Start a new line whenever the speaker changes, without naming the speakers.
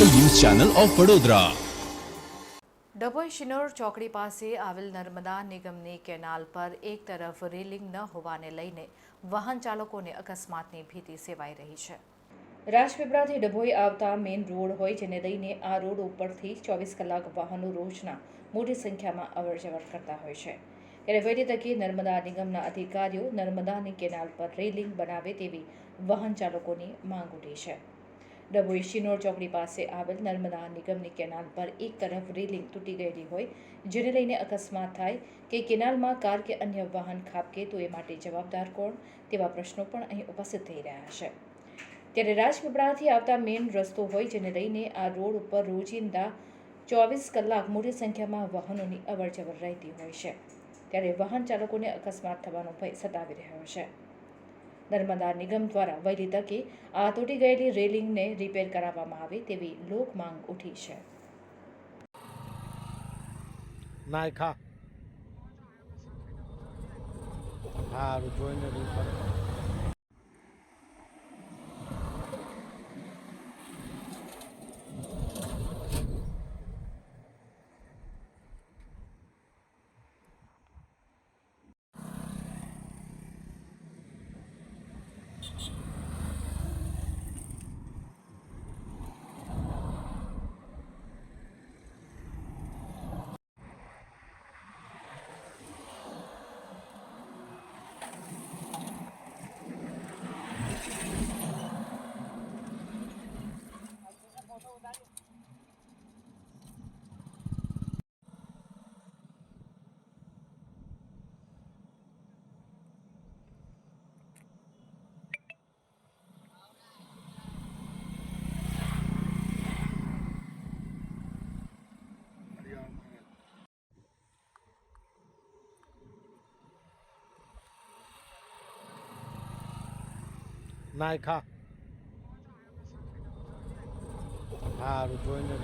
Channel of Vadodara.
Dabhoi Shinor ચોકડી પાસે આવેલ નર્મદા નિગમની કેનાલ પર એક તરફ રેલિંગ ન હોવાને લઈને વાહન ચાલકોને અકસ્માતની ભીતિ સેવાઈ રહી છે. રાજપીપળાથી ડભોઈ આવતા મેઇન રોડ હોય જેને લઈને આ રોડ ઉપરથી ચોવીસ કલાક વાહનો રોજના મોટી સંખ્યામાં અવરજવર કરતા હોય છે. ત્યારે વહેલી તકે નર્મદા નિગમના અધિકારીઓ નર્મદાની કેનાલ પર રેલિંગ બનાવે તેવી વાહન ચાલકોની માંગ ઉઠી છે. ડભોઈ શિનોર ચોકડી પાસે આવેલ નર્મદા નિગમની કેનાલ પર એક તરફ રેલિંગ તૂટી ગયેલી હોય, જેને લઈને અકસ્માત થાય કે કેનાલમાં કાર કે અન્ય વાહન ખાબકે, તો એ માટે જવાબદાર કોણ? તેવા પ્રશ્નો પણ અહીં ઉપસ્થિત થઈ રહ્યા છે. ત્યારે રાજપીપળાથી આવતા મેઇન રસ્તો હોય, જેને લઈને આ રોડ ઉપર રોજિંદા ચોવીસ કલાક મોટી સંખ્યામાં વાહનોની અવરજવર રહેતી હોય છે. ત્યારે વાહન ચાલકોને અકસ્માત થવાનો ભય સતાવી રહ્યો છે. નર્મદા નિગમ દ્વારા વહેલી તકે આ તૂટી ગયેલી રેલિંગને રિપેર કરાવવામાં આવે તેવી લોક માંગ ઉઠી છે.
નાયખા. હા જોઈને રીફર નાયખા. સારું જોઈને